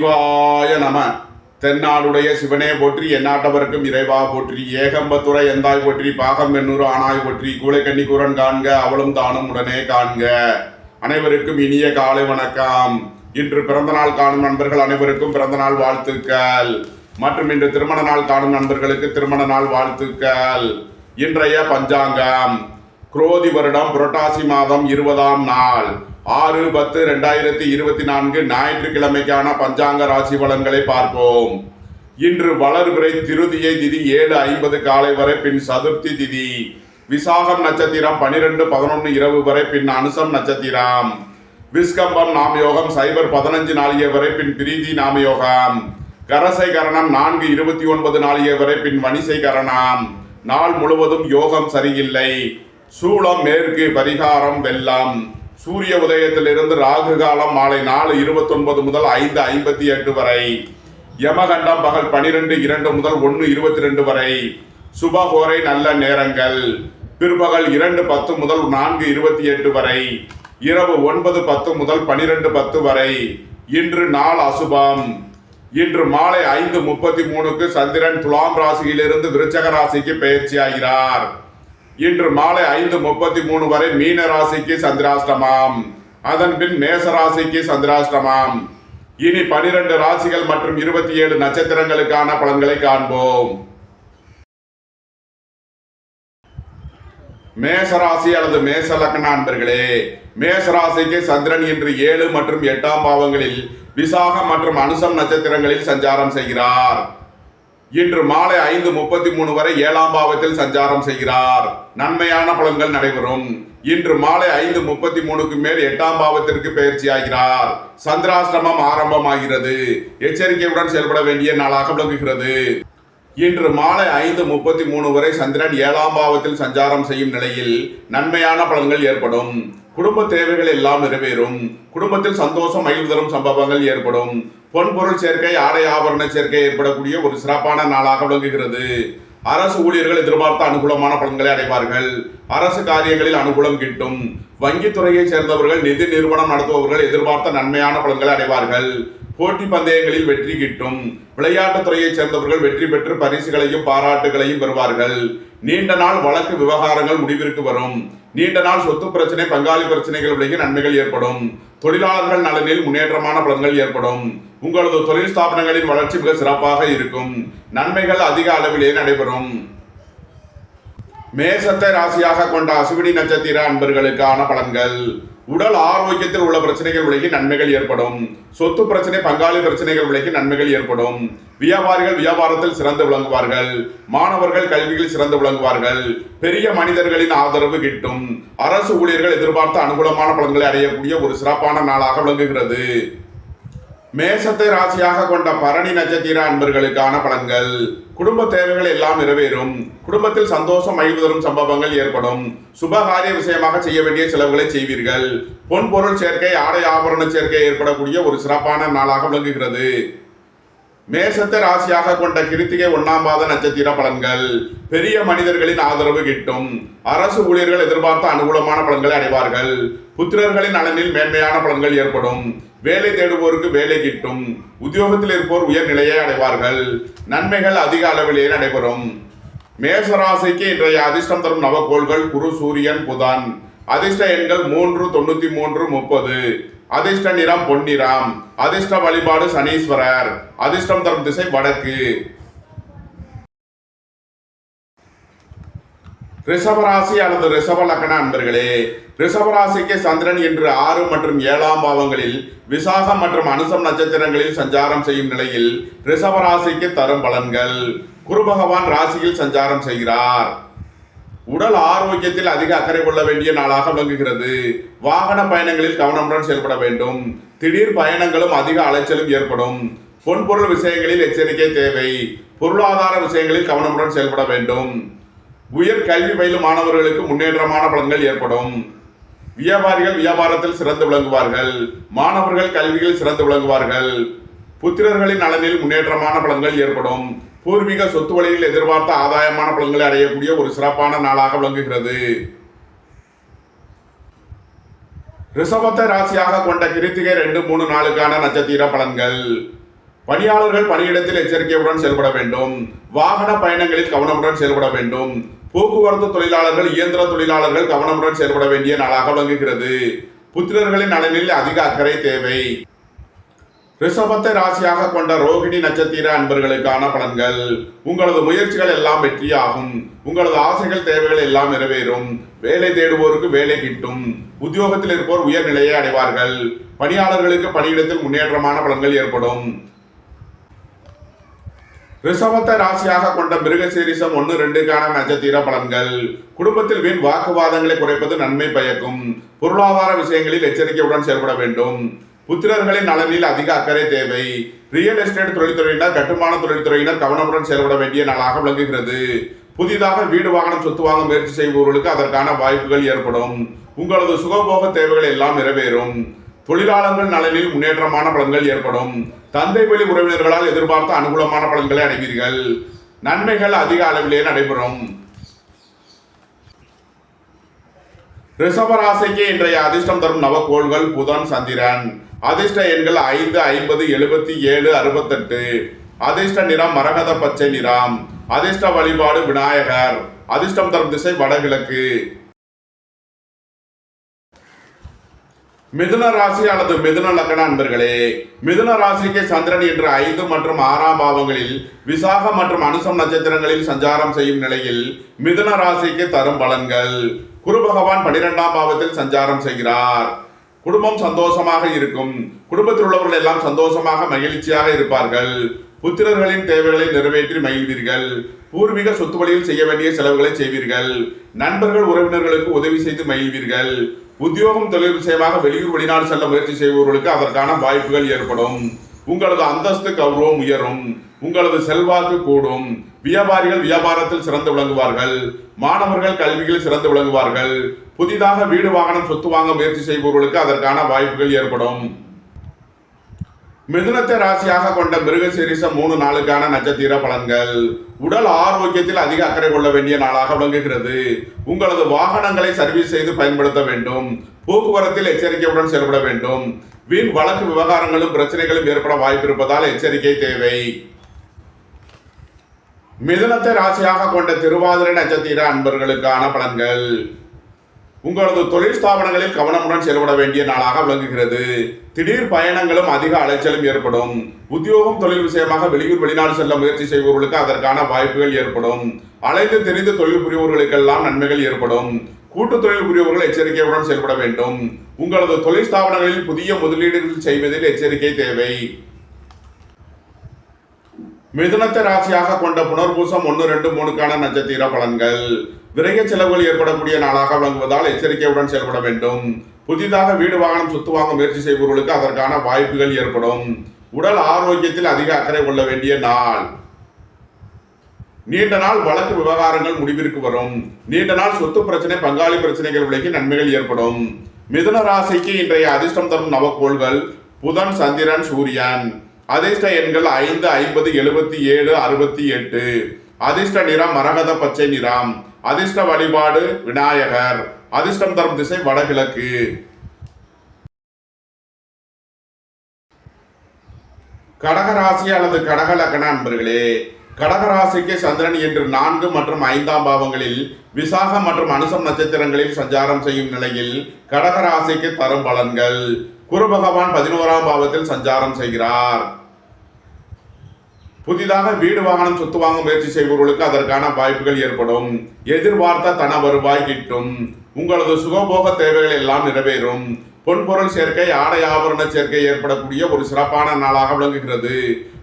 சிவாய நம. தென்னாடுடைய சிவனே போற்றி எந்நாட்டவர்க்கும் இறைவா போற்றி ஏகம்பத்துறை எந்தாய் போற்றி பாகம் எண்ணூறு ஆனாய் போற்றி கூலைக்கண்ணி கூரன் காண்க அவளும் தானும் உடனே காண்க. அனைவருக்கும் இனிய காலை வணக்கம். இன்று பிறந்த நாள் காணும் நண்பர்கள் அனைவருக்கும் பிறந்த நாள் வாழ்த்துக்கள். மற்றும் இன்று திருமண நாள் காணும் நண்பர்களுக்கு திருமண நாள் வாழ்த்துக்கள். இன்றைய பஞ்சாங்கம். குரோதி வருடம் புரட்டாசி மாதம் இருபதாம் நாள். ஆறு பத்து ரெண்டாயிரத்தி இருபத்தி நான்கு ஞாயிற்றுக்கிழமைக்கான பஞ்சாங்க ராசி பலன்களை பார்ப்போம். இன்று வளர்பிறை திருதியை திதி ஏழு ஐம்பது காலை வரை பின் சதுர்த்தி திதி. விசாகம் நட்சத்திரம் பனிரெண்டு பதினொன்று இரவு வரை பின் அனுசம் நட்சத்திரம். விஸ்கம்பம் நாமயோகம் சைபர் பதினஞ்சு நாளிய வரை பின் பிரீதி நாமயோகம். கரசை கரணம் நான்கு இருபத்தி ஒன்பது நாளிய வரை பின் வணிசை கரணம். நாள் முழுவதும் யோகம் சரியில்லை. சூளம் மேற்கு பரிகாரம் வெள்ளம். சூரிய உதயத்திலிருந்து ராகு காலம் மாலை நாலு இருபத்தொன்பது முதல் ஐந்து ஐம்பத்தி எட்டு வரை. யமகண்டம் பகல் பனிரெண்டு இரண்டு முதல் ஒன்று இருபத்தி ரெண்டு வரை. சுபகோரை நல்ல நேரங்கள். பிற்பகல் இரண்டு பத்து முதல் நான்கு இருபத்தி எட்டு வரை. இரவு ஒன்பது பத்து முதல் பனிரெண்டு பத்து வரை. இன்று நாள் அசுபம். இன்று மாலை ஐந்து முப்பத்தி மூணுக்கு சந்திரன் துலாம் ராசியிலிருந்து விருச்சக ராசிக்கு பயிற்சியாகிறார் இன்று மாலை ஐந்து முப்பத்தி மூணு வரை மீன ராசிக்கு சந்திராஷ்டமாம். அதன் பின் மேச ராசிக்கு சந்திராஷ்டமாம். இனி பனிரெண்டு ராசிகள் மற்றும் இருபத்தி ஏழு நட்சத்திரங்களுக்கான பலன்களை காண்போம். மேசராசி அல்லது மேச லக்ன அன்பர்களே மேசராசிக்கு சந்திரன் இன்று ஏழு மற்றும் எட்டாம் பாவங்களில் விசாகம் மற்றும் அனுசம் நட்சத்திரங்களில் சஞ்சாரம் செய்கிறார். இன்று மாலை ஐந்து முப்பத்தி மூணு வரை ஏழாம் பாவத்தில் சஞ்சாரம் செய்கிறார். நன்மையான பலன்கள் நடைபெறும். இன்று மாலை ஐந்து முப்பத்தி மூணுக்கு மேல் எட்டாம் பாவத்திற்கு பயிற்சியாகிறார் சந்திராசிரமம் ஆரம்பமாகிறது. எச்சரிக்கையுடன் செயல்பட வேண்டிய நாளாக விளங்குகிறது. இன்று மாலை ஐந்து முப்பத்தி மூணு வரை சந்திரன் ஏழாம் பாவத்தில் சஞ்சாரம் செய்யும் நிலையில் நன்மையான பலன்கள் ஏற்படும். குடும்ப தேவைகள் எல்லாம் நிறைவேறும். குடும்பத்தில் சந்தோஷம் மகிழ்வு தரும் சம்பவங்கள் ஏற்படும். பொன்பொருள் சேர்க்கை ஆடை ஆபரண சேர்க்கை ஏற்படக்கூடிய ஒரு சிறப்பான நாளாக விளங்குகிறது. அரசு ஊழியர்கள் எதிர்பார்த்த அனுகூலமான பலன்களை அடைவார்கள். அரசு காரியங்களில் அனுகூலம் கிட்டும். வங்கித்துறையை சேர்ந்தவர்கள் நிதி நிறுவனம் நடத்துபவர்கள் எதிர்பார்த்த நன்மையான பலன்களை அடைவார்கள். போட்டி பந்தயங்களில் வெற்றி கிட்டும். விளையாட்டுத் துறையைச் சேர்ந்தவர்கள் வெற்றி பெற்று பரிசுகளையும் பாராட்டுகளையும் பெறுவார்கள். நீண்ட நாள் வழக்கு விவகாரங்கள் முடிவிற்கு வரும். நீண்ட நாள் சொத்து பிரச்சனை பங்காளி பிரச்சனைகள் விலகி நன்மைகள் ஏற்படும். தொழிலாளர்கள் நலனில் முன்னேற்றமான பலன்கள் ஏற்படும். உங்களது தொழில் ஸ்தாபனங்களின் வளர்ச்சி மிக சிறப்பாக இருக்கும். நன்மைகள் அதிக அளவிலே நடைபெறும். மேசத்தை ராசியாக கொண்ட அசுவினி நட்சத்திர அன்பர்களுக்கான பலன்கள். உடல் ஆரோக்கியத்தில் உள்ள பிரச்சனைகள் விலகி நன்மைகள் ஏற்படும். சொத்து பிரச்சனை பங்காளி பிரச்சனைகள் விலகி நன்மைகள் ஏற்படும். வியாபாரிகள் வியாபாரத்தில் சிறந்து விளங்குவார்கள். மாணவர்கள் கல்வியில் சிறந்து விளங்குவார்கள். பெரிய மனிதர்களின் ஆதரவு கிட்டும். அரசு ஊழியர்கள் எதிர்பார்த்த அனுகூலமான பலன்களை அடையக்கூடிய ஒரு சிறப்பான நாளாக விளங்குகிறது. மேசத்தை ராசியாக கொண்ட பரணி நட்சத்திர அன்பர்களுக்கான பலன்கள். குடும்ப தேவைகள் எல்லாம் நிறைவேறும். குடும்பத்தில் சந்தோஷம் மகிழ்வுதரும் சம்பவங்கள் ஏற்படும். சுபகாரிய விஷயமாக செய்ய வேண்டிய செலவுகளை செய்வீர்கள். பொன் பொருள் சேர்க்கை ஆடை ஆபரண சேர்க்கை ஏற்படக்கூடிய ஒரு சிறப்பான நாளாக விளங்குகிறது. மேசத்தை ராசியாக கொண்ட கிருத்திகை ஒன்னாம் பாத நட்சத்திர பலன்கள். பெரிய மனிதர்களின் ஆதரவு கிட்டும். அரசு ஊழியர்கள் எதிர்பார்த்த அனுகூலமான பலன்களை அடைவார்கள். புத்திரர்களின் நலனில் மேன்மையான பலன்கள் ஏற்படும். வேலை தேடுவோருக்கு வேலை கிட்டும். உத்தியோகத்தில் இருப்போர் உயர்நிலையை அடைவார்கள். நன்மைகள் அதிக அளவிலேயே நடைபெறும். மேசராசிக்கு இன்றைய அதிர்ஷ்டம் தரும் நவக்கோள்கள் குரு சூரியன் புதன். அதிர்ஷ்ட எண்கள் மூன்று தொண்ணூத்தி மூன்று முப்பது. அதிர்ஷ்ட நிறம் பொன்னிறம். அதிர்ஷ்ட வழிபாடு சனீஸ்வரர். அதிர்ஷ்டம் தரும் திசை வடக்கு. ரிஷபராசி அல்லது ரிஷப லக்கண அன்பர்களே ரிஷபராசிக்கு சந்திரன் இன்று ஆறு மற்றும் ஏழாம் பாவங்களில் விசாகம் மற்றும் அனுசம் நட்சத்திரங்களில் சஞ்சாரம் செய்யும் நிலையில் ரிஷபராசிக்கு தரும் பலன்கள். குரு பகவான் ராசியில் சஞ்சாரம் செய்கிறார். உடல் ஆரோக்கியத்தில் அதிக அக்கறை கொள்ள வேண்டிய நாளாக விளங்குகிறது. வாகன பயணங்களில் கவனமுடன் செயல்பட வேண்டும். திடீர் பயணங்களும் அதிக அலைச்சலும் ஏற்படும். பொன்பொருள் விஷயங்களில் எச்சரிக்கை தேவை. பொருளாதார விஷயங்களில் கவனமுடன் செயல்பட வேண்டும். உயர் கல்வி பயிலும் மாணவர்களுக்கு முன்னேற்றமான பலன்கள் ஏற்படும். வியாபாரிகள் வியாபாரத்தில் சிறந்து விளங்குவார்கள். மாணவர்கள் கல்வியில் சிறந்து விளங்குவார்கள். புத்திரர்களின் நலனில் முன்னேற்றமான பலன்கள் ஏற்படும். பூர்வீக சொத்து வழியில் எதிர்பார்த்த ஆதாயமான பலன்களை அடையக்கூடிய ஒரு சிறப்பான நாளாக விளங்குகிறது. ரிசவத்தை ராசியாக கொண்ட கிருத்திகை ரெண்டு மூணு நாளுக்கான நட்சத்திர பலன்கள். பணியாளர்கள் பணியிடத்தில் எச்சரிக்கையுடன் செயல்பட வேண்டும். வாகன பயணங்களில் கவனமுடன் செயல்பட வேண்டும். போக்குவரத்து தொழிலாளர்கள் இயந்திர தொழிலாளர்கள் கவனமுடன் செயல்பட வேண்டிய நாளாக விளங்குகிறது. புத்திரர்களின் நலனில் அதிக அக்கறை தேவை. ரிஷபத்தை ராசியாக கொண்ட ரோகிணி நட்சத்திர அன்பர்களுக்கான பலன்கள். உங்களது முயற்சிகள் எல்லாம் வெற்றியாகும். உங்களது ஆசைகள் தேவைகள் எல்லாம் நிறைவேறும். வேலை தேடுவோருக்கு வேலை கிட்டும். உத்தியோகத்தில் இருப்போர் உயர்நிலையை அடைவார்கள். பணியாளர்களுக்கு பணியிடத்தில் முன்னேற்றமான பலன்கள் ஏற்படும். ரிஷபத்தை ராசியாக கொண்ட மிருகசீரிசம் ஒன்று ரெண்டுக்கான நட்சத்திர பலன்கள். குடும்பத்தில் வீண் வாக்குவாதங்களை குறைப்பது நன்மை பயக்கும். பொருளாதார விஷயங்களில் எச்சரிக்கையுடன் செயல்பட வேண்டும். புத்திரர்களின் நலனில் அதிக அக்கறை தேவை. ரியல் எஸ்டேட் தொழில்துறையினர் கட்டுமான தொழில்துறையினர் கவனமுடன் செயல்பட வேண்டிய நாளாக விளங்குகிறது. புதிதாக வீடு வாகனம் சொத்து வாங்க முயற்சி செய்பவர்களுக்கு அதற்கான வாய்ப்புகள் ஏற்படும். உங்களது சுகபோக தேவைகள் எல்லாம் நிறைவேறும். தொழிலாளர்கள் நலனில் முன்னேற்றமான பலன்கள் ஏற்படும். தந்தை வழி உறவினர்களால் எதிர்பார்த்த அனுகூலமான பலன்களை அடைவீர்கள். நன்மைகள் அதிக அளவிலே நடைபெறும். ரிஷபராசிக்கு இன்றைய அதிர்ஷ்டம் தரும் நவக்கோள்கள் புதன் சந்திரன். அதிர்ஷ்ட எண்கள் ஐந்து ஐம்பது எழுபத்தி ஏழு அறுபத்தெட்டு. அதிர்ஷ்ட நிறம் மரகத பச்சை நிறம். அதிர்ஷ்ட வழிபாடு விநாயகர். அதிர்ஷ்டம் தரும் திசை வடகிழக்கு. மிதுன ராசி அல்லது மிதுன லக்கண அன்பர்களே மிதுன ராசிக்கு சந்திரன் இன்று ஐந்து மற்றும் ஆறாம் பாவங்களில் விசாகம் மற்றும் அனுசம் நட்சத்திரங்களில் சஞ்சாரம் செய்யும் நிலையில் மிதுன ராசிக்கு தரும் பலன்கள். குரு பகவான் பனிரெண்டாம் பாவத்தில் சஞ்சாரம் செய்கிறார். குடும்பம் சந்தோஷமாக இருக்கும். குடும்பத்தில் உள்ளவர்கள் எல்லாம் சந்தோஷமாக மகிழ்ச்சியாக இருப்பார்கள். புத்திரர்களின் தேவைகளை நிறைவேற்றி மகிழ்வீர்கள். பூர்வீக சொத்து வழியில் செய்ய வேண்டிய செலவுகளை செய்வீர்கள். நண்பர்கள் உறவினர்களுக்கு உதவி செய்து மகிழ்வீர்கள். உத்தியோகம் தொழில் விஷயமாக வெளியூர் வெளிநாடு செல்ல முயற்சி செய்பவர்களுக்கு அதற்கான வாய்ப்புகள் ஏற்படும். உங்களது அந்தஸ்து கௌரவம் உயரும் உங்களது செல்வாக்கு கூடும். வியாபாரிகள் வியாபாரத்தில் சிறந்து விளங்குவார்கள். மாணவர்கள் கல்வியில் சிறந்து விளங்குவார்கள். புதிதாக வீடு வாகனம் சொத்து வாங்க முயற்சி செய்பவர்களுக்கு அதற்கான வாய்ப்புகள் ஏற்படும். மிதுனத்தை ராசியாக கொண்ட மிருகசீரிச மூணு நாளுக்கான நட்சத்திர பலன்கள். உடல் ஆரோக்கியத்தில் அதிக அக்கறை கொள்ள வேண்டிய நாளாக விளங்குகிறது. உங்களது வாகனங்களை சர்வீஸ் செய்து பயன்படுத்த வேண்டும். போக்குவரத்தில் எச்சரிக்கையுடன் செயல்பட வேண்டும். வீண் வழக்கு விவகாரங்களும் பிரச்சனைகளும் ஏற்பட வாய்ப்பு இருப்பதால் எச்சரிக்கை தேவை. மிதுனத்தை ராசியாக கொண்ட திருவாதிரை நட்சத்திர அன்பர்களுக்கான பலன்கள். உங்களது தொழில் ஸ்தாபனங்களில் கவனமுடன் செயல்பட வேண்டிய நாளாக விளங்குகிறது. திடீர் பயணங்களும் அதிக அலைச்சலும் ஏற்படும். உத்தியோகம் தொழில் விஷயமாக வெளியூர் வெளிநாடு செல்ல முயற்சி செய்பவர்களுக்கு அதற்கான வாய்ப்புகள் ஏற்படும். அலைந்து தெரிந்து தொழில் புரிபவர்களுக்கெல்லாம் நன்மைகள் ஏற்படும். கூட்டு தொழில் புரியவர்கள் எச்சரிக்கையுடன் செயல்பட வேண்டும். உங்களது தொழில் ஸ்தாபனங்களில் புதிய முதலீடுகள் செய்வதில் எச்சரிக்கை தேவை. மிதுனத்தை ராசியாக கொண்ட புனர்பூசம் ஒன்று ரெண்டு மூணுக்கான நட்சத்திர பலன்கள். விரைய செலவுகள் ஏற்படக்கூடிய நாளாக விளங்குவதால் எச்சரிக்கையுடன் செயல்பட வேண்டும். புதிதாக வீடு வாகனம் சொத்து வாங்க முயற்சி செய்பவர்களுக்கு அதற்கான வாய்ப்புகள் ஏற்படும். உடல் ஆரோக்கியத்தில் அதிக அக்கறை கொள்ள வேண்டிய நாள். நீண்ட நாள் வழக்கு விவகாரங்கள் முடிவிற்கு வரும். நீண்ட நாள் சொத்து பிரச்சனை பங்காளி பிரச்சனைகள் விலகி நன்மைகள் ஏற்படும். மிதுன ராசிக்கு இன்றைய அதிர்ஷ்டம் தரும் நவக்கோள்கள் புதன் சந்திரன் சூரியன். அதிர்ஷ்ட எண்கள் ஐந்து ஐம்பது எழுபத்தி ஏழு அறுபத்தி எட்டு. அதிர்ஷ்ட நிறம் மரகத பச்சை நிறம். அதிர்ஷ்ட வழிபாடு விநாயகர். அதிர்ஷ்டம் தரும் திசை வடகிழக்கு. கடகராசி அல்லது கடக லக்கண அன்பர்களே கடகராசிக்கு சந்திரன் இன்று நான்கு மற்றும் ஐந்தாம் பாவங்களில் விசாகம் மற்றும் அனுசம் நட்சத்திரங்களில் சஞ்சாரம் செய்யும் நிலையில் கடகராசிக்கு தரும் பலன்கள். குரு பகவான் பதினோராம் பாவத்தில் சஞ்சாரம் செய்கிறார். புதிதாக வீடு வாகனம் சொத்து வாங்க முயற்சி செய்பவர்களுக்கு அதற்கான வாய்ப்புகள் ஏற்படும். எதிர்பார்த்த தன வருவாய் கிட்டும். உங்களது சுகபோக தேவைகள் எல்லாம் நிறைவேறும். பொன்பொருள் சேர்க்கை ஆடை ஆபரண சேர்க்கை ஏற்படக்கூடிய ஒரு சிறப்பான நாளாக விளங்குகிறது.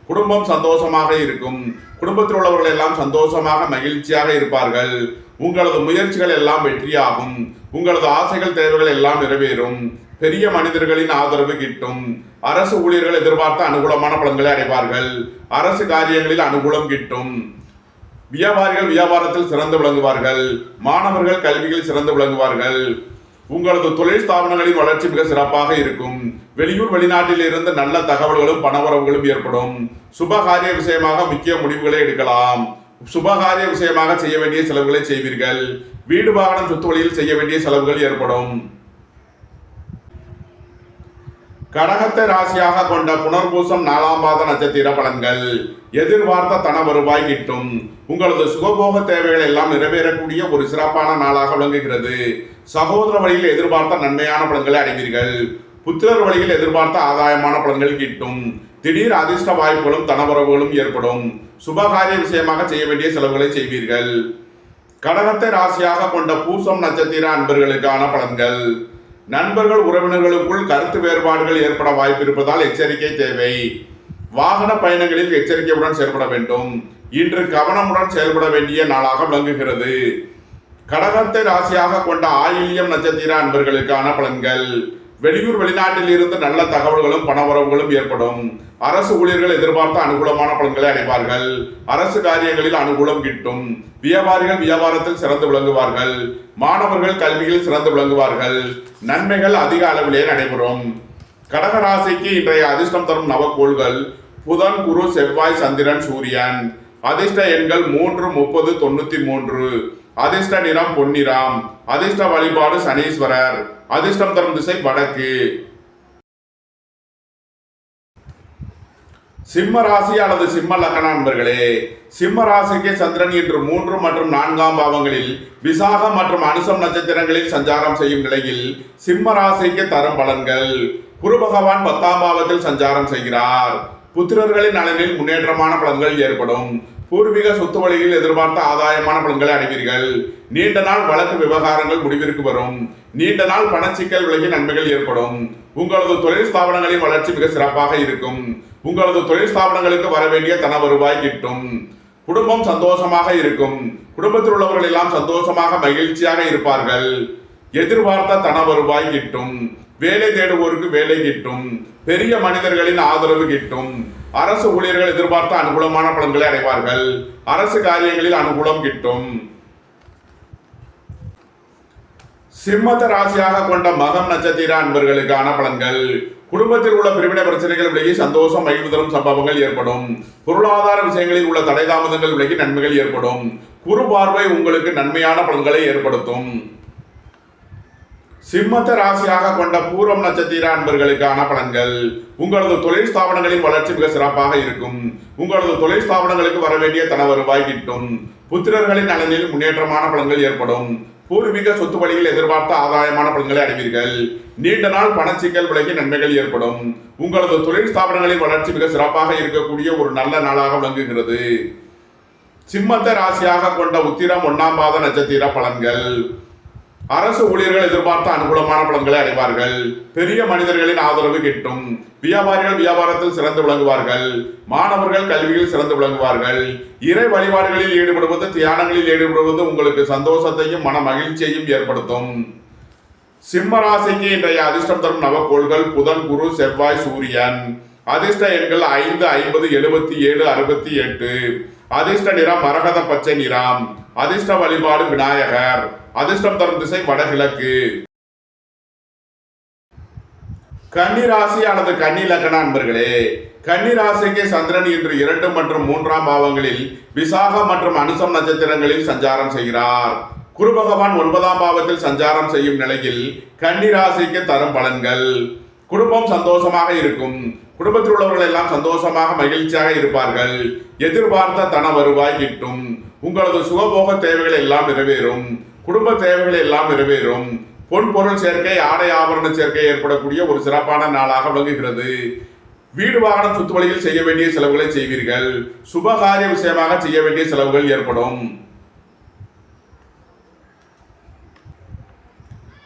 குடும்பம் சந்தோஷமாக இருக்கும். குடும்பத்தில் உள்ளவர்கள் எல்லாம் சந்தோஷமாக மகிழ்ச்சியாக இருப்பார்கள். உங்களது முயற்சிகள் எல்லாம் வெற்றியாகும். உங்களது ஆசைகள் தேவைகள் எல்லாம் நிறைவேறும். பெரிய மனிதர்களின் ஆதரவு கிட்டும். அரசு ஊழியர்கள் எதிர்பார்த்த அனுகூலமான பலன்களை அடைவார்கள். அரசு காரியங்களில் அனுகூலம் கிட்டும். வியாபாரிகள் வியாபாரத்தில் சிறந்து விளங்குவார்கள். மாணவர்கள் கல்வியில் சிறந்து விளங்குவார்கள். உங்களது தொழில் ஸ்தாபனங்களின் வளர்ச்சி மிக சிறப்பாக இருக்கும். வெளியூர் வெளிநாட்டில் இருந்து நல்ல தகவல்களும் பணவரவுகளும் ஏற்படும். சுபகாரிய விஷயமாக முக்கிய முடிவுகளை எடுக்கலாம். சுபகாரிய விஷயமாக செய்ய வேண்டிய செலவுகளை செய்வீர்கள். வீடு வாகனம் சொத்து வழியில் செய்ய வேண்டிய செலவுகள் ஏற்படும். கடகத்தை ராசியாக கொண்ட புனர்பூசம் நாலாம் பாத நட்சத்திர பலன்கள். எதிர்பார்த்த தன வருவாய் கிட்டும். உங்களது சுகபோக தேவைகள் எல்லாம் நிறைவேறக்கூடிய ஒரு சிறப்பான நாளாக விளங்குகிறது. சகோதர வழியில் எதிர்பார்த்த நன்மையான பலன்களை அடைவீர்கள். புத்திரர் வழியில் எதிர்பார்த்த ஆதாயமான பலன்கள் கிட்டும். திடீர் அதிர்ஷ்ட வாய்ப்புகளும் தனவரவுகளும் ஏற்படும். சுபகாரிய விஷயமாக செய்ய வேண்டிய செலவுகளை செய்வீர்கள். கடகத்தை ராசியாக கொண்ட பூசம் நட்சத்திர அன்பர்களுக்கான பலன்கள். நண்பர்கள் உறவினர்களுக்குள் கருத்து வேறுபாடுகள் ஏற்பட வாய்ப்பு இருப்பதால் எச்சரிக்கை தேவை. வாகன பயணங்களில் எச்சரிக்கையுடன் செயல்பட வேண்டும். இன்று கவனமுடன் செயல்பட வேண்டிய நாளாக விளங்குகிறது. கடகத்தை ராசியாக கொண்ட ஆயில்யம் நட்சத்திர அன்பர்களுக்கான பலன்கள். வெளியூர் வெளிநாட்டில் இருந்து நல்ல தகவல்களும் பணவரவுகளும் ஏற்படும். அரசு ஊழியர்கள் எதிர்பார்த்த அனுகூலமான பலன்களை அடைவார்கள். அரசு காரியங்களில் அனுகூலம் கிட்டும். வியாபாரிகள் வியாபாரத்தில் சிறந்து விளங்குவார்கள். மாணவர்கள் கல்வியில் சிறந்து விளங்குவார்கள். நன்மைகள் அதிக அளவிலே நடைபெறும். கடகராசிக்கு இன்றைய அதிர்ஷ்டம் தரும் நவக்கோள்கள் புதன் குரு செவ்வாய் சந்திரன் சூரியன். அதிர்ஷ்ட எண்கள் மூன்று முப்பது தொண்ணூத்தி மூன்று. அதிர்ஷ்ட நிறம் பொன்னிறம். அதிர்ஷ்ட வழிபாடு சனீஸ்வரர். அதிர்ஷ்டம் தரும் திசை வடக்கு. சிம்ம ராசி அல்லது சிம்ம லக்கண நண்பர்களே சிம்ம ராசிக்கு சந்திரன் இன்று மூன்று மற்றும் நான்காம் பாவங்களில் விசாகம் மற்றும் அனுசம் நட்சத்திரங்களில் சஞ்சாரம் செய்யும் நிலையில் சிம்ம ராசிக்கு தரும் பலன்கள். குரு பகவான் பத்தாம் பாவத்தில் சஞ்சாரம் செய்கிறார். புத்திரர்களின் நலனில் முன்னேற்றமான பலன்கள் ஏற்படும். பூர்வீக சொத்து வழியில் எதிர்பார்த்த ஆதாயமான பலன்களை அடைவீர்கள். நீண்ட நாள் வழக்கு விவகாரங்கள் முடிவிற்கு வரும். நீண்ட நாள் பணச்சிக்கல் விலகி நன்மைகள் ஏற்படும். உங்களது தொழில் ஸ்தாபனங்களின் வளர்ச்சி மிக சிறப்பாக இருக்கும். உங்களது தொழில் ஸ்தாபனங்களுக்கு வர வேண்டிய தன வருவாய் கிட்டும். குடும்பம் சந்தோஷமாக இருக்கும். குடும்பத்தில் உள்ளவர்கள் எல்லாம் சந்தோஷமாக மகிழ்ச்சியாக இருப்பார்கள். எதிர்பார்த்த தன வருவாய் கிட்டும். வேலை தேடுவோருக்கு வேலை கிட்டும். பெரிய மனிதர்களின் ஆதரவு கிட்டும். அரசு ஊழியர்கள் எதிர்பார்த்த அனுகூலமான பலன்களை அடைவார்கள். அரசு காரியங்களில் அனுகூலம் கிட்டும். சிம்மத்த ராசியாக கொண்ட மகம் நட்சத்திர அன்பர்களுக்கான பலன்கள். குடும்பத்தில் உள்ள பிரிவினை பிரச்சனைகள் விலகி சந்தோஷம் மகிழ்வு தரும் சம்பவங்கள் ஏற்படும். பொருளாதார விஷயங்களில் உள்ள தடை தாமதங்கள் விலகி நன்மைகள் ஏற்படும். குறு பார்வை உங்களுக்கு நன்மையான பலன்களை ஏற்படுத்தும். சிம்மத்த ராசியாக கொண்ட பூரம் நட்சத்திர அன்பர்களுக்கான பலன்கள். உங்களது தொழில் ஸ்தாபனங்களின் வளர்ச்சி மிக சிறப்பாக இருக்கும். உங்களது தொழில் ஸ்தாபனங்களுக்கு வர வேண்டிய தன வருவாய் கிட்டும். புத்திரர்களின் நலனில் முன்னேற்றமான பலன்கள் ஏற்படும். பூர்வீக சொத்து வழியில் எதிர்பார்த்த ஆதாயமான பலன்களை அடைவீர்கள். நீண்ட நாள் பணச்சிக்கல் விலகி நன்மைகள் ஏற்படும். உங்களது தொழில் ஸ்தாபனங்களின் வளர்ச்சி மிக சிறப்பாக இருக்கக்கூடிய ஒரு நல்ல நாளாக விளங்குகிறது. சிம்மத்த ராசியாக கொண்ட உத்திரம் ஒன்னாம் பாத நட்சத்திர பலன்கள். அரசு ஊழியர்கள் எதிர்பார்த்த அனுகூலமான பலன்களை அடைவார்கள். பெரிய மனிதர்களின் ஆதரவு கிட்டும். வியாபாரிகள் வியாபாரத்தில் சிறந்து விளங்குவார்கள். மாணவர்கள் கல்வியில் சிறந்து விளங்குவார்கள். இறை வழிபாடுகளில் ஈடுபடுவது தியானங்களில் ஈடுபடுவது உங்களுக்கு சந்தோஷத்தையும் மன மகிழ்ச்சியையும் ஏற்படுத்தும். சிம்மராசிக்கு இன்றைய அதிர்ஷ்டம் தரும் நவக்கோள்கள் புதன் குரு செவ்வாய் சூரியன். அதிர்ஷ்ட எண்கள் ஐந்து ஐம்பது எழுபத்தி ஏழு அறுபத்தி எட்டு. அதிர்ஷ்ட நிறம் மரகத பச்சை நிறம். அதிர்ஷ்ட வழிபாடு விநாயகர். அதிர்ஷ்டம் தரும் திசை வடகிழக்கு. கன்னி ராசி அல்லது கன்னி லக்கண அன்பர்களே. கன்னி ராசிக்கு சந்திரன் இன்று இரண்டு மற்றும் மூன்றாம் பாவங்களில் விசாகம் மற்றும் அனுசம் நட்சத்திரங்களில் சஞ்சாரம் செய்கிறார். குரு பகவான் ஒன்பதாம் பாவத்தில் சஞ்சாரம் செய்யும் நிலையில் கன்னி ராசிக்கு தரும் பலன்கள். குடும்பம் சந்தோஷமாக இருக்கும். குடும்பத்தில் உள்ளவர்கள் எல்லாம் சந்தோஷமாக மகிழ்ச்சியாக இருப்பார்கள். எதிர்பார்த்த தன வருவாய் கிட்டும். உங்களது சுகபோக தேவைகள் எல்லாம் நிறைவேறும். குடும்ப தேவைகள் எல்லாம் நிறைவேறும். பொன் பொருள் சேர்க்கை ஆடை ஆபரண சேர்க்கை ஏற்படக்கூடிய ஒரு சிறப்பான நாளாக விளங்குகிறது. வீடு வாகனம் சுத்து வழியில் செய்ய வேண்டிய செலவுகளை செய்வீர்கள். சுபகாரிய விஷயமாக செய்ய வேண்டிய செலவுகள் ஏற்படும்.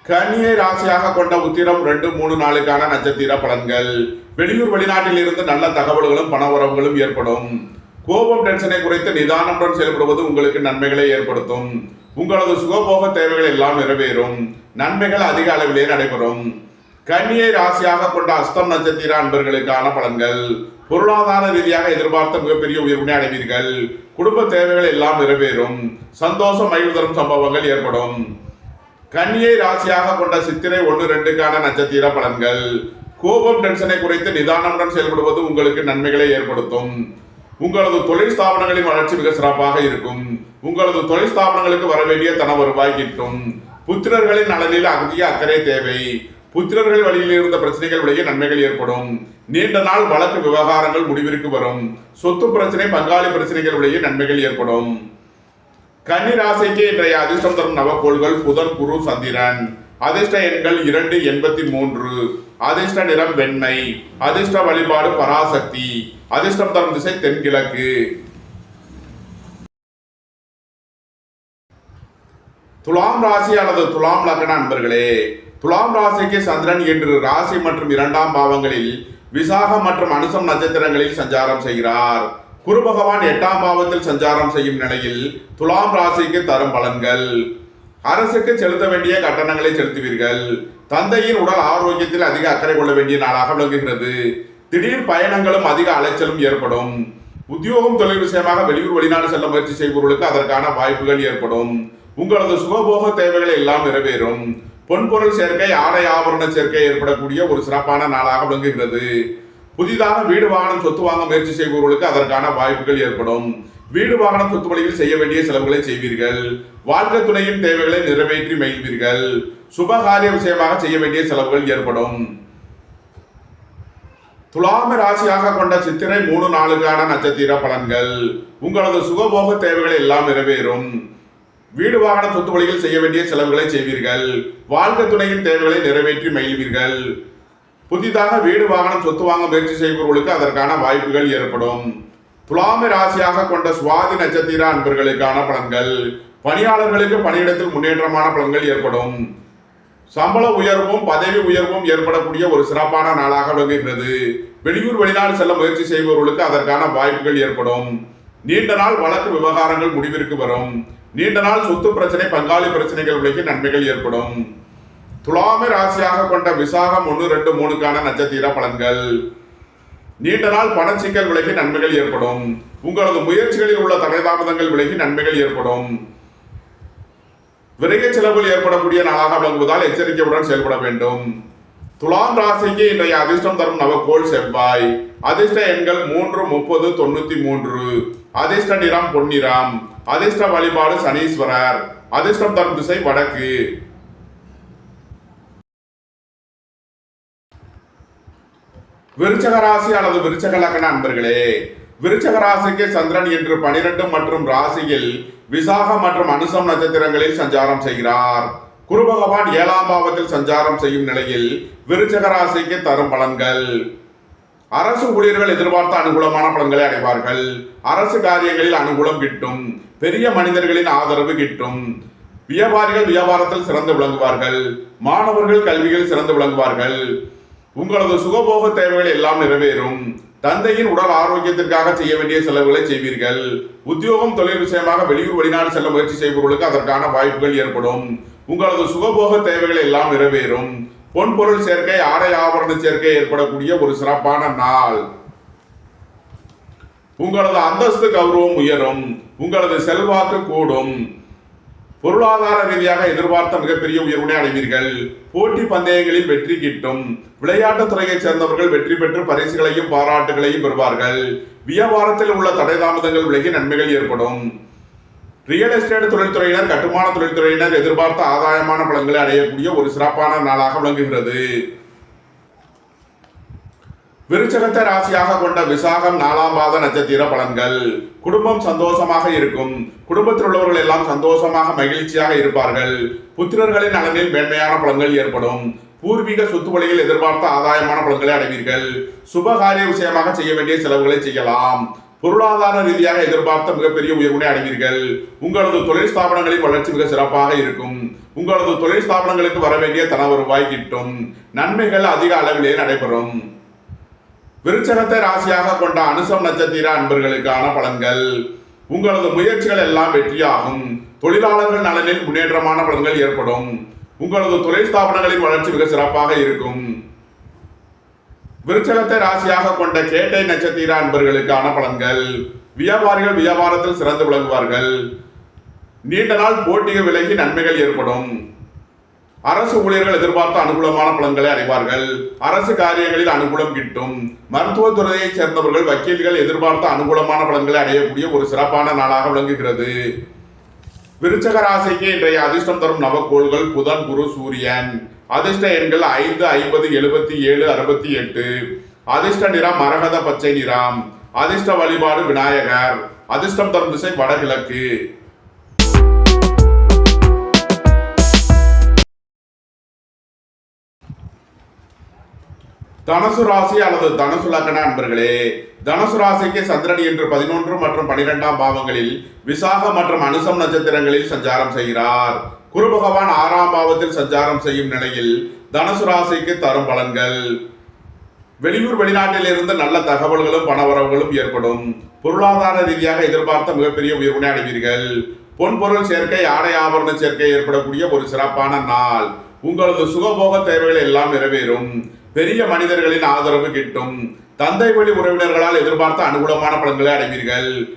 கன்னியை ராசியாக கொண்ட உத்திரம் ரெண்டு மூணு நாளுக்கான நட்சத்திர பலன்கள். வெளியூர் வெளிநாட்டில் இருந்து நல்ல தகவல்களும் பண உறவுகளும் ஏற்படும். கோபம் டென்ஷனை குறைத்து நிதானமுடன் செயல்படுவது உங்களுக்கு நன்மைகளை ஏற்படுத்தும். உங்களது சுகபோக தேவைகள் எல்லாம் நிறைவேறும். நன்மைகள் அதிக அளவிலே நடைபெறும். கன்னியை ராசியாக கொண்ட அஸ்தம் நட்சத்திர அன்பர்களுக்கான பலன்கள். பொருளாதார ரீதியாக எதிர்பார்த்த மிகப்பெரிய உயர்வினை அடைவீர்கள். குடும்ப தேவைகள் எல்லாம் நிறைவேறும். சந்தோஷம் மகிழ்வு தரும் சம்பவங்கள் ஏற்படும். கன்னியை ராசியாக கொண்ட சித்திரை ஒன்று ரெண்டுக்கான நட்சத்திர பலன்கள். கோபம் டென்ஷனை குறைத்து நிதானமுடன் செயல்படுவது உங்களுக்கு நன்மைகளை ஏற்படுத்தும். உங்களது தொழில் ஸ்தாபனங்களின் வளர்ச்சி மிக சிறப்பாக இருக்கும். உங்களது தொழில் ஸ்தாபனங்களுக்கு வர வேண்டிய தன வருவாய் கிட்டும் புத்திரர்களின் நலனில் அதிக அக்கறை தேவை. புத்திரர்கள் வழியில் இருந்த பிரச்சனைகள் விலகி நன்மைகள் ஏற்படும். நீண்ட நாள் வழக்கு விவகாரங்கள் முடிவிற்கு வரும். சொத்து பிரச்சனை பங்காளி பிரச்சனைகள் விலகி நன்மைகள் ஏற்படும். கன்னி ராசிக்கு இன்றைய அதிர்ஷ்டம் தரும் நவக்கோள்கள் புதன் குரு சந்திரன். அதிர்ஷ்ட எண்கள் இரண்டு எண்பத்தி மூன்று. அதிர்ஷ்ட நிறம் வெண்மை. அதிர்ஷ்ட வழிபாடு பராசக்தி. அதிர்ஷ்டம் தரும் திசை தென்கிழக்கு. துலாம் ராசி அல்லது துலாம் லக்ன அன்பர்களே துலாம் ராசிக்கு சந்திரன் என்று ராசி மற்றும் இரண்டாம் பாவங்களில் விசாகம் மற்றும் அனுசம் நட்சத்திரங்களில் சஞ்சாரம் செய்கிறார். குரு பகவான் எட்டாம் பாவத்தில் சஞ்சாரம் செய்யும் நிலையில் துலாம் ராசிக்கு தரும் பலன்கள். அரசுக்கு செலுத்த வேண்டிய கட்டணங்களை செலுத்துவீர்கள். தந்தையின் உடல் ஆரோக்கியத்தில் அதிக அக்கறை கொள்ள வேண்டிய நாளாக விளங்குகிறது. திடீர் பயணங்களும் அதிக அலைச்சலும் ஏற்படும். உத்தியோகம் தொழில் விஷயமாக வெளியூர் வெளிநாடு செல்ல முயற்சி செய்பவர்களுக்கு அதற்கான வாய்ப்புகள் ஏற்படும். உங்களது சுகபோக தேவைகளை எல்லாம் நிறைவேறும். பொன்பொருள் சேர்க்கை ஆடை ஆபரண சேர்க்கை ஏற்படக்கூடிய ஒரு சிறப்பான நாளாக விளங்குகிறது. புதிதாக வீடு வாகனம் சொத்து வாங்க முயற்சி செய்பவர்களுக்கு அதற்கான வாய்ப்புகள் ஏற்படும். வீடு வாகனம் சொத்து வழியில் செய்ய வேண்டிய செலவுகளை செய்வீர்கள். வாழ்க்கை துணையின் தேவைகளை நிறைவேற்றி மகிழ்வீர்கள். சுபகாரிய விஷயமாக செய்ய வேண்டிய செலவுகள் ஏற்படும். துலாம ராசியாக கொண்ட சித்திரை மூணு நாளுக்கான நட்சத்திர பலன்கள். உங்களது சுகபோக தேவைகள் எல்லாம் நிறைவேறும். வீடு வாகன சொத்து வழியில் செய்ய வேண்டிய செலவுகளை செய்வீர்கள். வாழ்க்கை துணையின் தேவைகளை நிறைவேற்றி மகிழ்வீர்கள். புதிதாக வீடு வாகனம் சொத்து வாங்க முயற்சி செய்பவர்களுக்கு அதற்கான வாய்ப்புகள் ஏற்படும். துலாம ராசியாக கொண்ட சுவாதி நட்சத்திர அன்பர்களுக்கான பலன்கள். பணியாளர்களுக்கு பணியிடத்தில் முன்னேற்றமான பலன்கள் ஏற்படும். சம்பள உயர்வும் பதவி உயர்வும் ஏற்படக்கூடிய ஒரு சிறப்பான நாளாக விளங்குகிறது. வெளியூர் வெளிநாடு செல்ல முயற்சி செய்பவர்களுக்கு அதற்கான வாய்ப்புகள் ஏற்படும். நீண்ட நாள் வழக்கு விவகாரங்கள் முடிவிற்கு வரும். நீண்ட நாள் சொத்து பிரச்சனை பங்காளி பிரச்சனைகள் விலகி நன்மைகள் ஏற்படும். துலாமை ராசியாக கொண்ட விசாகம் ஒன்று ரெண்டு மூணுக்கான நட்சத்திர பலன்கள். நீண்ட நாள் பணச்சிக்கல் விலகி நன்மைகள் ஏற்படும். உங்களது முயற்சிகளில் உள்ள தடைதாமதங்கள் விலகி நன்மைகள் ஏற்படும். விரைய செலவில் ஏற்படக்கூடிய நாளாக விளங்குவதால் எச்சரிக்கையுடன் செயல்பட வேண்டும். துலாம் ராசிக்கு இன்றைய அதிர்ஷ்டம் தரும் நவக்கோள் செவ்வாய். அதிர்ஷ்ட எண்கள் மூன்று முப்பது தொண்ணூத்தி மூன்று. அதிர்ஷ்ட நிறம் பொன்னிறம். அதிர்ஷ்ட வழிபாடு சனீஸ்வரர். அதிர்ஷ்டம் தரும் திசை வடக்கு. விருச்சக ராசி அல்லது விருச்சக லக்ன அன்பர்களே விருச்சக ராசிக்கு சந்திரன் என்று பனிரெண்டு மற்றும் ராசியில் விசாகம் மற்றும் அனுசம் நட்சத்திரங்களில் சஞ்சாரம் செய்கிறார். குரு பகவான் ஏழாம் பாவத்தில் சஞ்சாரம் செய்யும் நிலையில் விருச்சக ராசிக்கு தரும் பலன்கள். அரசு ஊழியர்கள் எதிர்பார்த்த அனுகூலமான பலன்களை அடைவார்கள். அரசு காரியங்களில் அனுகூலம் கிட்டும். பெரிய மனிதர்களின் ஆதரவு கிட்டும். வியாபாரிகள் வியாபாரத்தில் சிறந்து விளங்குவார்கள். மாணவர்கள் கல்வியில் சிறந்து விளங்குவார்கள். உங்களது சுகபோக தேவைகள் எல்லாம் நிறைவேறும். தந்தையின் உடல் ஆரோக்கியத்திற்காக செய்ய வேண்டிய செலவுகளை செய்வீர்கள். உத்தியோகம் தொழில் விஷயமாக வெளியூர் வெளிநாடு செல்ல முயற்சி செய்பவர்களுக்கு அதற்கான வாய்ப்புகள் ஏற்படும். உங்களது சுகபோக தேவைகள் எல்லாம் நிறைவேறும். பொன்பொருள் சேர்க்கை ஆடை ஆபரண சேர்க்கை ஏற்படக்கூடிய ஒரு சிறப்பான நாள். உங்களது அந்தஸ்து கௌரவம் உயரும் உங்களது செல்வாக்கு கூடும். பொருளாதார ரீதியாக எதிர்பார்த்த மிகப்பெரிய உயர்வினை அடைவீர்கள். போட்டி பந்தயங்களில் வெற்றி கிட்டும். விளையாட்டுத் துறையைச் சேர்ந்தவர்கள் வெற்றி பெற்று பரிசுகளையும் பாராட்டுகளையும் பெறுவார்கள். வியாபாரத்தில் உள்ள தடை தாமதங்கள் விலகி நன்மைகள் ஏற்படும். ரியல் எஸ்டேட் தொழில்துறையினர் கட்டுமான தொழில்துறையினர் எதிர்பார்த்த ஆதாயமான பலன்களை அடையக்கூடிய ஒரு சிறப்பான நாளாக விளங்குகிறது. விருச்சகத்தை ராசியாக கொண்ட விசாகம் நாலாம் மாத நட்சத்திர பலன்கள். குடும்பம் சந்தோஷமாக இருக்கும். குடும்பத்தில் உள்ளவர்கள் எல்லாம் சந்தோஷமாக மகிழ்ச்சியாக இருப்பார்கள். புத்திரர்களின் நலனில் மேன்மையான பலன்கள் ஏற்படும். பூர்வீக சொத்து வழியில் எதிர்பார்த்த ஆதாயமான பலன்களை அடைவீர்கள். சுபகாரிய விஷயமாக செய்ய வேண்டிய செலவுகளை செய்யலாம். பொருளாதார ரீதியாக எதிர்பார்த்த மிகப்பெரிய உயர்வினை அடைவீர்கள். உங்களது தொழில் ஸ்தாபனங்களின் வளர்ச்சி மிக சிறப்பாக இருக்கும். உங்களது தொழில் ஸ்தாபனங்களுக்கு வர வேண்டிய தன வருவாய் கிட்டும். நன்மைகள் அதிக அளவிலே நடைபெறும். விருச்சகத்தை ராசியாக கொண்ட அனுசம் நட்சத்திர அன்பர்களுக்கான பலன்கள். உங்களது முயற்சிகள் எல்லாம் வெற்றியாகும். தொழிலாளர்கள் நலனில் முன்னேற்றமான பலன்கள் ஏற்படும். உங்களது தொழில் ஸ்தாபனங்களின் வளர்ச்சி மிக சிறப்பாக இருக்கும். விருச்சகத்தை ராசியாக கொண்ட கேட்டை நட்சத்திர அன்பர்களுக்கான பலன்கள். வியாபாரிகள் வியாபாரத்தில் சிறந்து விளங்குவார்கள். நீண்ட நாள் போட்டிகள் விலகி நன்மைகள் ஏற்படும். அரசு ஊழியர்கள் எதிர்பார்த்த அனுகூலமான பலன்களை அடைவார்கள் அரசு காரியங்களில் அனுகூலம் கிட்டும். மருத்துவத்துறையைச் சேர்ந்தவர்கள் வக்கீல்கள் எதிர்பார்த்த அனுகூலமான பலன்களை அடையக்கூடிய ஒரு சிறப்பான நாளாக விளங்குகிறது. விருச்சக ராசிக்கு இன்றைய அதிர்ஷ்டம் தரும் நவக்கோள்கள் புதன் குரு சூரியன். அதிர்ஷ்ட எண்கள் ஐந்து ஐம்பது எழுபத்தி ஏழு அறுபத்தி எட்டு. அதிர்ஷ்ட நிறம் மரகத பச்சை நிறம். அதிர்ஷ்ட வழிபாடு விநாயகர். அதிர்ஷ்டம் தரும் திசை வடகிழக்கு. தனுசு ராசி அல்லது தனுசு லக்கண அன்பர்களே தனுசு ராசிக்கு சந்திரன் என்று பதினொன்று மற்றும் பனிரெண்டாம் பாவங்களில் விசாக மற்றும் அனுசம் நட்சத்திரங்களில் சஞ்சாரம் செய்கிறார். குரு பகவான் ஆறாம் பாவத்தில் சஞ்சாரம் செய்யும் நிலையில் தனுசு ராசிக்கு தரும் பலன்கள். வெளியூர் வெளிநாட்டில் இருந்து நல்ல தகவல்களும் பணவரவுகளும் ஏற்படும். பொருளாதார ரீதியாக எதிர்பார்த்த மிகப்பெரிய உயர்வினை அடைவீர்கள். பொன்பொருள் சேர்க்கை ஆடை ஆபரண சேர்க்கை ஏற்படக்கூடிய ஒரு சிறப்பான நாள். உங்களது சுகபோக தேவைகள் எல்லாம் நிறைவேறும். பெரிய மனிதர்களின் ஆதரவு கிட்டும். தந்தை வழி உறவினர்களால் எதிர்பார்த்த அனுகூலமான பலன்களை அடைவீர்கள்.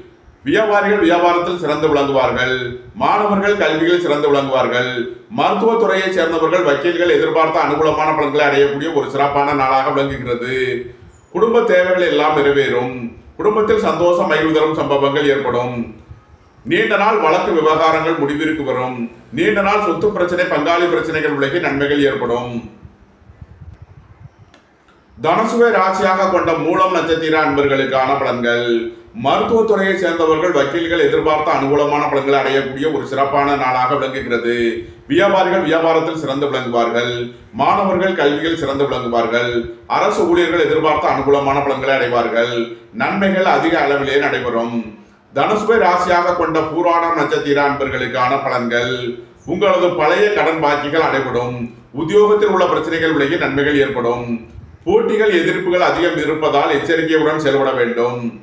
வியாபாரிகள் வியாபாரத்தில் சிறந்து விளங்குவார்கள். மாணவர்கள் கல்வியில் சிறந்து விளங்குவார்கள். மருத்துவத்துறையைச் சேர்ந்தவர்கள் வக்கீல்கள் எதிர்பார்த்த அனுகூலமான பலன்களை அடையக்கூடிய ஒரு சிறப்பான நாளாக விளங்குகிறது. குடும்ப தேவைகள் எல்லாம் நிறைவேறும். குடும்பத்தில் சந்தோஷம் மகிழ்வு தரும் சம்பவங்கள் ஏற்படும். நீண்ட நாள் வழக்கு விவகாரங்கள் முடிவிற்கு வரும். நீண்ட நாள் சொத்து பிரச்சனை பங்காளி பிரச்சனைகள் விலகி நன்மைகள் ஏற்படும். தனுசுவை ராசியாக கொண்ட மூலம் நட்சத்திர அன்பர்களுக்கான பலன்கள். மருத்துவத்துறையை சேர்ந்தவர்கள் வக்கீல்கள் எதிர்பார்த்த அனுகூலமான பலன்களை அடையக்கூடிய ஒரு சிறப்பான நாளாக விளங்குகிறது. வியாபாரிகள் வியாபாரத்தில் சிறந்து விளங்குவார்கள். மாணவர்கள் கல்வியில் சிறந்து விளங்குவார்கள். அரசு ஊழியர்கள் எதிர்பார்த்த அனுகூலமான பலன்களை அடைவார்கள். நன்மைகள் அதிக அளவிலே நடைபெறும். தனுசுவை ராசியாக கொண்ட பூராடம் நட்சத்திர அன்பர்களுக்கான பலன்கள். உங்களது பழைய கடன் பாக்கிகள் அடைபடும். உத்தியோகத்தில் உள்ள பிரச்சனைகள் விலகி நன்மைகள் ஏற்படும். போட்டிகள் எதிர்ப்புகள் அதிகம் இருப்பதால் எச்சரிக்கையுடன் செயல்பட வேண்டும்.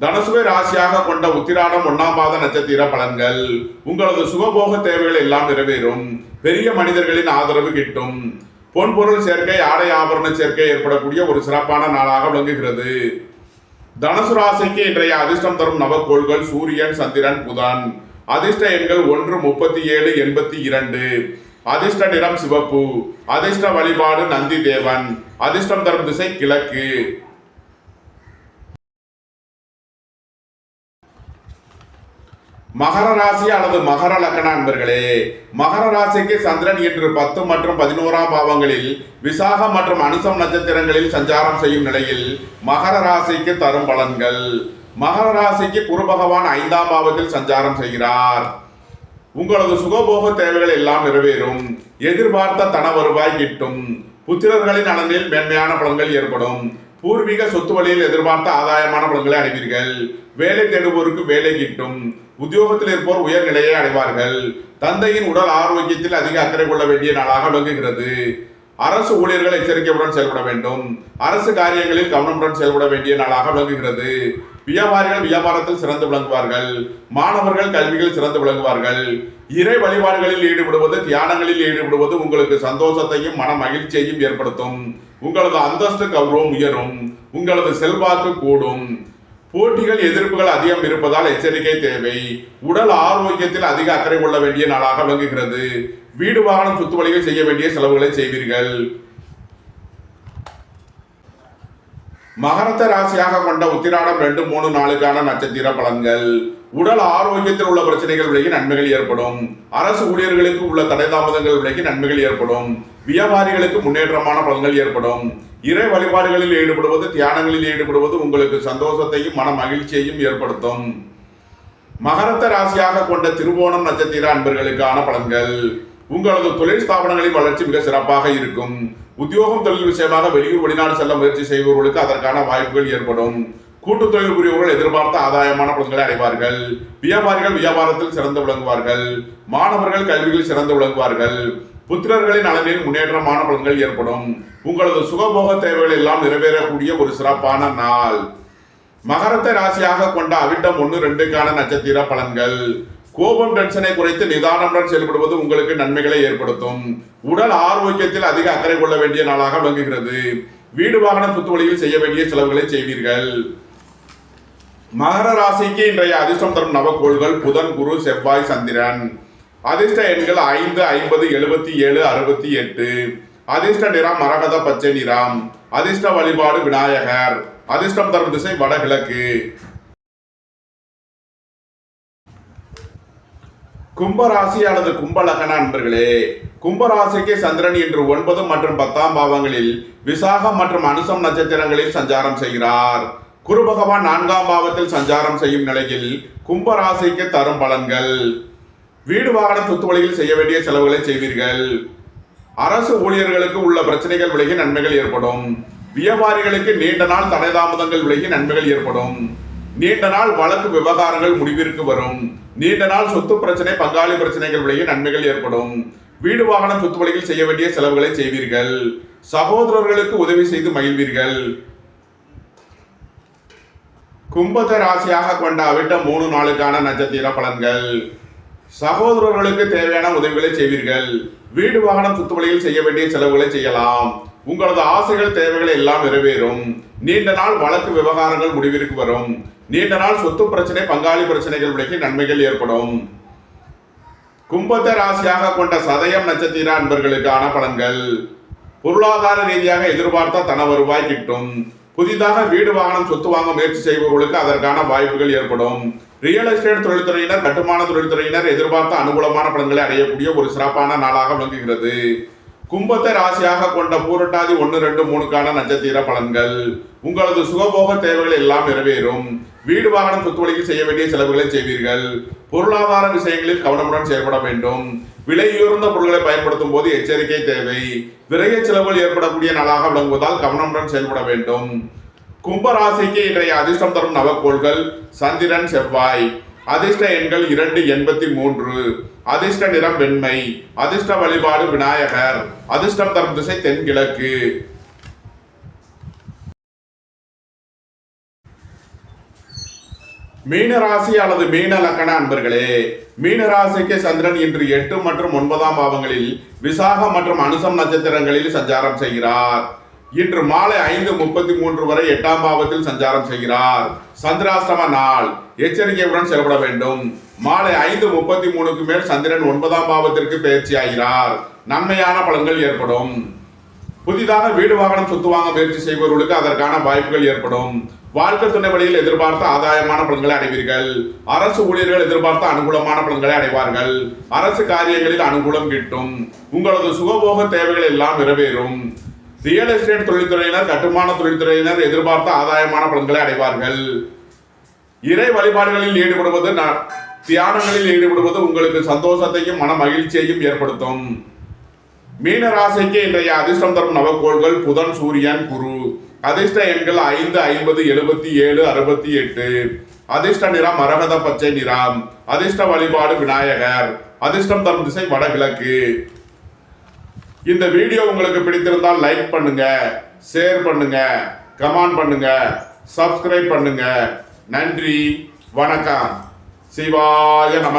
தனுசுவை ராசியாக கொண்ட உத்திராடம் ஒன்னாம் பாத நட்சத்திர பலன்கள். உங்களது சுகபோக தேவைகள் எல்லாம் நிறைவேறும். பெரிய மனிதர்களின் ஆதரவு கிட்டும். பொன்பொருள் சேர்க்கை ஆடை ஆபரண சேர்க்கை ஏற்படக்கூடிய ஒரு சிறப்பான நாளாக விளங்குகிறது. தனுசு ராசிக்கு இன்றைய அதிர்ஷ்டம் தரும் நவக்கோள்கள் சூரியன் சந்திரன் புதன். அதிர்ஷ்ட எண்கள் ஒன்று முப்பத்தி ஏழு எண்பத்தி இரண்டு. அதிர்ஷ்ட நிறம் சிவப்பு அதிர்ஷ்ட வழிபாடு நந்தி தேவன் அதிர்ஷ்டம் தரும் திசை கிழக்கு. மகர ராசி அல்லது மகர லக்கண அன்பர்களே மகர ராசிக்கு சந்திரன் இன்று பத்து மற்றும் பதினோராம் பாவங்களில் விசாகம் மற்றும் அனுசம் நட்சத்திரங்களில் சஞ்சாரம் செய்யும் நிலையில் மகர ராசிக்கு தரும் பலன்கள். மகர ராசிக்கு குரு பகவான் ஐந்தாம் பாவத்தில் சஞ்சாரம் செய்கிறார். உங்களது சுகபோக தேவைகள் எல்லாம் நிறைவேறும். எதிர்பார்த்த தன வருவாய் கிட்டும். புத்திரர்களின் நலனில் மேன்மையான பலன்கள் ஏற்படும். பூர்வீக சொத்து வழியில் எதிர்பார்த்த ஆதாயமான பலன்களை அடைவீர்கள். வேலை தேடுவோருக்கு வேலை கிட்டும். உத்தியோகத்தில் இருப்போர் உயர் நிலையை அடைவார்கள். தந்தையின் உடல் ஆரோக்கியத்தில் அதிக அக்கறை கொள்ள வேண்டிய நாளாக விளங்குகிறது. அரசு ஊழியர்கள் எச்சரிக்கையுடன் செயல்பட வேண்டும். அரசு காரியங்களில் கவனமுடன் செயல்பட வேண்டிய நாளாக விளங்குகிறது. வியாபாரிகள் வியாபாரத்தில் சிறந்து விளங்குவார்கள். மாணவர்கள் கல்வியில் சிறந்து விளங்குவார்கள். இறை வழிபாடுகளில் ஈடுபடுவது தியானங்களில் ஈடுபடுவது உங்களுக்கு சந்தோஷத்தையும் மன மகிழ்ச்சியையும் ஏற்படுத்தும். உங்களது அந்தஸ்து கௌரவம் உயரும். உங்களது செல்வாக்கு கூடும். போட்டிகள் எதிர்ப்புகள் அதிகம் இருப்பதால் எச்சரிக்கை தேவை. உடல் ஆரோக்கியத்தில் அதிக அக்கறை கொள்ள வேண்டிய நாளாக விளங்குகிறது. வீடு வாகனம் சுத்துவழிகள் செய்ய வேண்டிய செலவுகளை செய்வீர்கள். மகரத்த ராசியாக கொண்ட உத்திராடம் ரெண்டு மூணு நாளுக்கான நட்சத்திர பலன்கள். உடல் ஆரோக்கியத்தில் உள்ள பிரச்சனைகள் விலகி நன்மைகள் ஏற்படும். அரசு ஊழியர்களுக்கு உள்ள தடை தாமதங்கள் விலகி நன்மைகள் ஏற்படும். வியாபாரிகளுக்கு முன்னேற்றமான பலன்கள் ஏற்படும். இறை வழிபாடுகளில் ஈடுபடுவது தியானங்களில் ஈடுபடுவது உங்களுக்கு சந்தோஷத்தையும் மன மகிழ்ச்சியையும் ஏற்படுத்தும். மகரத்த ராசியாக கொண்ட திருவோணம் நட்சத்திர அன்பர்களுக்கான பலன்கள். உங்களது தொழில் ஸ்தாபனங்களின் வளர்ச்சி மிக சிறப்பாக இருக்கும். உத்தியோகம் தொழில் விஷயமாக வெளியூர் வெளிநாடு செல்ல முயற்சி செய்பவர்களுக்கு அதற்கான வாய்ப்புகள் ஏற்படும். கூட்டு தொழில் புரியவர்கள் எதிர்பார்த்த ஆதாயமான பலன்களை அடைவார்கள். வியாபாரிகள் வியாபாரத்தில் சிறந்து விளங்குவார்கள். மாணவர்கள் கல்வியில் சிறந்து விளங்குவார்கள். புத்திரர்களின் நலனில் முன்னேற்றமான பலன்கள் ஏற்படும். உங்களது சுகபோக தேவைகள் எல்லாம் நிறைவேறக்கூடிய ஒரு சிறப்பான நாள். மகரத்தை ராசியாக கொண்ட அவிட்டம் ஒன்று ரெண்டுக்கான நட்சத்திர பலன்கள். கோபம் டென்ஷனை குறைத்து நிதானமுடன் செயல்படுவது உங்களுக்கு நன்மைகளை ஏற்படுத்தும். உடல் ஆரோக்கியத்தில் அதிக அக்கறை கொள்ள வேண்டிய நாளாக விளங்குகிறது. வீடு வாகன சுத்து வழியில் செய்ய வேண்டிய செலவுகளை செய்வீர்கள். மகர ராசிக்கு இன்றைய அதிர்ஷ்டம் தரும் நவக்கோள்கள் புதன் குரு செவ்வாய் சந்திரன். அதிர்ஷ்ட எண்கள் ஐந்து ஐம்பது எழுபத்தி ஏழு அறுபத்தி எட்டு. அதிர்ஷ்ட நிறம் மரகத பச்சை நிறம். அதிர்ஷ்ட வழிபாடு விநாயகர். அதிர்ஷ்டம் தரும் திசை வடகிழக்கு. கும்பராசி அல்லது கும்பலகன அன்பர்களே கும்பராசிக்கு சந்திரன் இன்று ஒன்பது மற்றும் பத்தாம் பாவங்களில் விசாகம் மற்றும் அனுசம் நட்சத்திரங்களில் சஞ்சாரம் செய்கிறார். குரு பகவான் நான்காம் பாவத்தில் சஞ்சாரம் செய்யும் நிலையில் கும்பராசிக்கு தரும் பலன்கள். வீடு வாகன சொத்து வழியில் செய்ய வேண்டிய செலவுகளை செய்வீர்கள். அரசு ஊழியர்களுக்கு உள்ள பிரச்சனைகள் விலகி நன்மைகள் ஏற்படும். வியாபாரிகளுக்கு நீண்ட நாள் தடை தாமதங்கள் விலகி நன்மைகள் ஏற்படும். நீண்ட நாள் வழக்கு விவகாரங்கள் முடிவிற்கு வரும். நீண்ட நாள் சொத்து பிரச்சனை பங்காளி பிரச்சனைகள் விலகி நன்மைகள் ஏற்படும். வீடு வாகனம் சொத்து வழியில் செய்ய வேண்டிய செலவுகளை செய்வீர்கள். சகோதரர்களுக்கு உதவி செய்து மகிழ்வீர்கள். கும்பத்தை ராசியாக கொண்ட அவிட்ட மூணு நாளுக்கான நட்சத்திர பலன்கள். சகோதரர்களுக்கு தேவையான உதவிகளை செய்வீர்கள். வீடு வாகனம் சுத்துவழியில் செய்ய வேண்டிய செலவுகளை செய்யலாம். உங்களது ஆசைகள் தேவைகள் எல்லாம் நிறைவேறும். நீண்ட நாள் வழக்கு விவகாரங்கள் முடிவிற்கு வரும். நீண்ட நாள் சொத்து பிரச்சனை பங்காளி பிரச்சனைகள் விலகி நன்மைகள் ஏற்படும். கும்பத்தை ராசியாக கொண்ட சதயம் நட்சத்திர அன்பர்களுக்கான பலன்கள். பொருளாதார ரீதியாக எதிர்பார்த்த தன வருவாய் கிட்டும். புதிதாக வீடு வாகனம் சொத்து வாங்க முயற்சி செய்பவர்களுக்கு அதற்கான வாய்ப்புகள் ஏற்படும். ரியல் எஸ்டேட் தொழில்துறையினர் கட்டுமான தொழில்துறையினர் எதிர்பார்த்த அனுகூலமான பலன்களை அடையக்கூடிய ஒரு சிறப்பான நாளாக விளங்குகிறது. கும்பத்தை ராசியாக கொண்ட பூரட்டாதி ஒன்று ரெண்டு மூணுக்கான நட்சத்திர பலன்கள். உங்களது சுகபோக தேவைகள் எல்லாம் நிறைவேறும். வீடு வாகனம் சொத்து செய்ய வேண்டிய செலவுகளை செய்வீர்கள். பொருளாதார விஷயங்களில் கவனமுடன் செயல்பட வேண்டும். விலையுயர்ந்த பொருட்களை பயன்படுத்தும் போது எச்சரிக்கை தேவை. விரைய செலவுகள் ஏற்படக்கூடிய நாளாக விளங்குவதால் கவனமுடன் செயல்பட வேண்டும். கும்பராசிக்கு இன்றைய அதிர்ஷ்டம் தரும் நவக்கோள்கள் சந்திரன் செவ்வாய். அதிர்ஷ்ட எண்கள் இரண்டு எண்பத்தி மூன்று. அதிர்ஷ்ட நிறம் வெண்மை. அதிர்ஷ்ட வழிபாடு விநாயகர். அதிர்ஷ்டம் தரும் திசை தென்கிழக்கு. மீனராசி அல்லது மீன லக்கண அன்பர்களே மீனராசிக்கு சந்திரன் இன்று எட்டு மற்றும் ஒன்பதாம் பாவங்களில் விசாகம் மற்றும் அனுசம் நட்சத்திரங்களில் சஞ்சாரம் செய்கிறார். இன்று மாலை ஐந்து முப்பத்தி மூன்று வரை எட்டாம் பாவத்தில் சஞ்சாரம் செய்கிறார். சந்திராஷ்டம நாள் எச்சரிக்கையுடன் செயல்பட வேண்டும். மாலை ஐந்து முப்பத்தி மூணுக்கு மேல் சந்திரன் ஒன்பதாம் பாவத்திற்கு பயிற்சி ஆகிறார். நன்மையான பலன்கள் ஏற்படும். புதிதாக வீடு வாகனம் சொத்து வாங்க முயற்சி செய்பவர்களுக்கு அதற்கான வாய்ப்புகள் ஏற்படும். வாழ்க்கை துணை வழியில் எதிர்பார்த்த ஆதாயமான பலன்களை அடைவீர்கள். அரசு ஊழியர்கள் எதிர்பார்த்த அனுகூலமான பலன்களை அடைவார்கள். அரசு காரியங்களில் அனுகூலம் கிட்டும். உங்களது சுகபோக தேவைகள் எல்லாம் நிறைவேறும். ரியல் எஸ்டேட் தொழில்துறையினர் கட்டுமான தொழில்துறையினர் எதிர்பார்த்த ஆதாயமான பலன்களை அடைவார்கள். இறை வழிபாடுகளில் ஈடுபடுவது தியானங்களில் ஈடுபடுவது உங்களுக்கு சந்தோஷத்தையும் மன மகிழ்ச்சியையும் ஏற்படுத்தும். மீன ராசிக்கு இன்றைய அதிர்ஷ்டம் தரும் நவக்கோள்கள் புதன் சூரியன் குரு. அதிர்ஷ்ட எண்கள் ஐந்து ஐம்பது எழுபத்தி ஏழு அறுபத்தி எட்டு. அதிர்ஷ்ட நிறம் மரகத பச்சை நிறம். அதிர்ஷ்ட வழிபாடு விநாயகர். அதிர்ஷ்டம் தரும் திசை வடகிழக்கு. இந்த வீடியோ உங்களுக்கு பிடித்திருந்தால் லைக் பண்ணுங்க ஷேர் பண்ணுங்க கமெண்ட் பண்ணுங்க சப்ஸ்கிரைப் பண்ணுங்க. நன்றி வணக்கம். சிவாய நம.